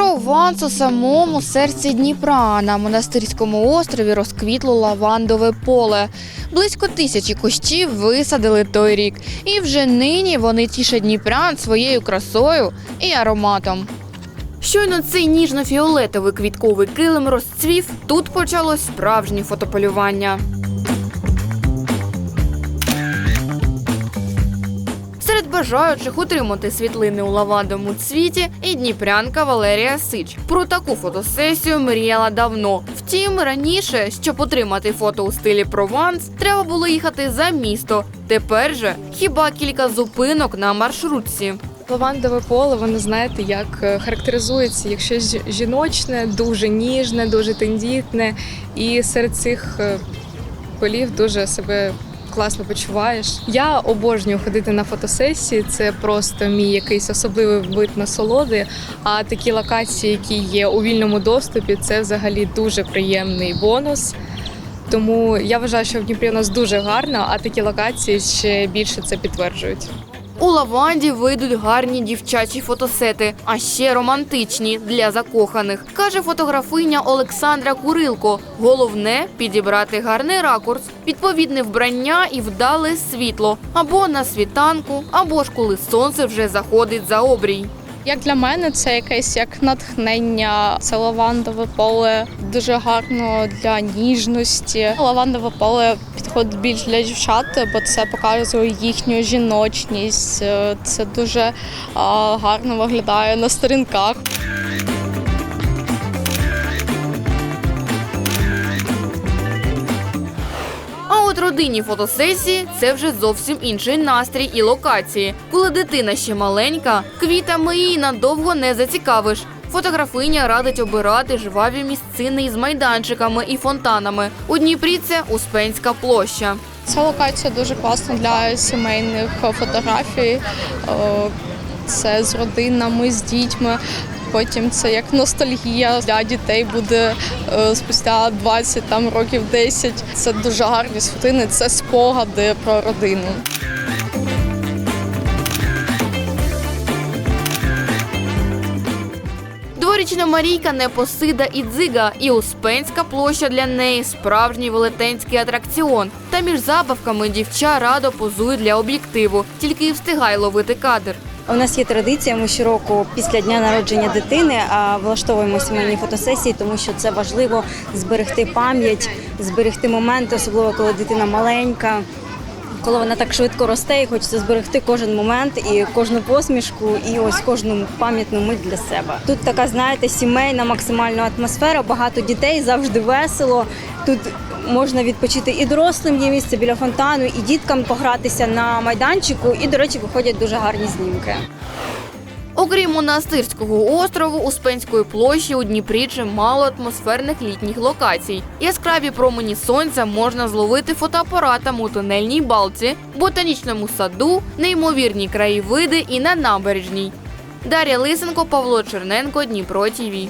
Прованс у самому серці Дніпра на монастирському острові розквітло лавандове поле. Близько тисячі кущів висадили той рік, і вже нині вони тішать Дніпрян своєю красою і ароматом. Щойно цей ніжно-фіолетовий квітковий килим розцвів, тут почалось справжнє фотополювання. Серед бажаючих утримати світлини у лавандовому цвіті і дніпрянка Валерія Сич. Про таку фотосесію мріяла давно. Втім, раніше, щоб отримати фото у стилі Прованс, треба було їхати за місто. Тепер же хіба кілька зупинок на маршрутці. Лавандове поле, воно знаєте, як е, характеризується, як щось жіночне, дуже ніжне, дуже тендітне. І серед цих е, полів дуже себе класно почуваєш. Я обожнюю ходити на фотосесії. Це просто мій якийсь особливий вид насолоди. А такі локації, які є у вільному доступі, це взагалі дуже приємний бонус. Тому я вважаю, що в Дніпрі у нас дуже гарно, а такі локації ще більше це підтверджують. У лаванді вийдуть гарні дівчачі фотосети, а ще романтичні для закоханих, каже фотографиня Олександра Курилко. Головне підібрати гарний ракурс, відповідне вбрання і вдале світло або на світанку, або ж коли сонце вже заходить за обрій. Як для мене, це якесь як натхнення, це лавандове поле дуже гарно для ніжності. Лавандове поле підходить більш для дівчат, бо це показує їхню жіночність. Е, Це дуже гарно виглядає на сторінках. От родинні фотосесії це вже зовсім інший настрій і локації. Коли дитина ще маленька, квітами її надовго не зацікавиш. Фотографиня радить обирати жваві місцини із майданчиками і фонтанами. У Дніпрі це Успенська площа. Ця локація дуже класна для сімейних фотографій. Це з родинами, з дітьми. Потім це як ностальгія для дітей буде е, спустя 20 там років 10. Це дуже гарні світлини, це спогади про родину. Дворічна Марійка Непосида і дзига, і Успенська площа для неї справжній велетенський атракціон. Та між забавками дівча радо позує для об'єктиву, тільки й встигай ловити кадр. У нас є традиція. Ми щороку після дня народження дитини влаштовуємо сімейні фотосесії, тому що це важливо зберегти пам'ять, зберегти момент, особливо коли дитина маленька. Коли вона так швидко росте, і хочеться зберегти кожен момент і кожну посмішку, і ось кожну пам'ятну мить для себе. Тут така, знаєте, сімейна максимальна атмосфера, багато дітей, завжди весело. Тут можна відпочити і дорослим є місце біля фонтану, і діткам погратися на майданчику. І, до речі, виходять дуже гарні знімки. Окрім монастирського острову, Успенської площі у Дніпрі чимало атмосферних літніх локацій. Яскраві промені сонця можна зловити фотоапаратом у тунельній балці, ботанічному саду, неймовірні краєвиди і на набережній. Дар'я Лисенко, Павло Черненко, Дніпро ТІВІ.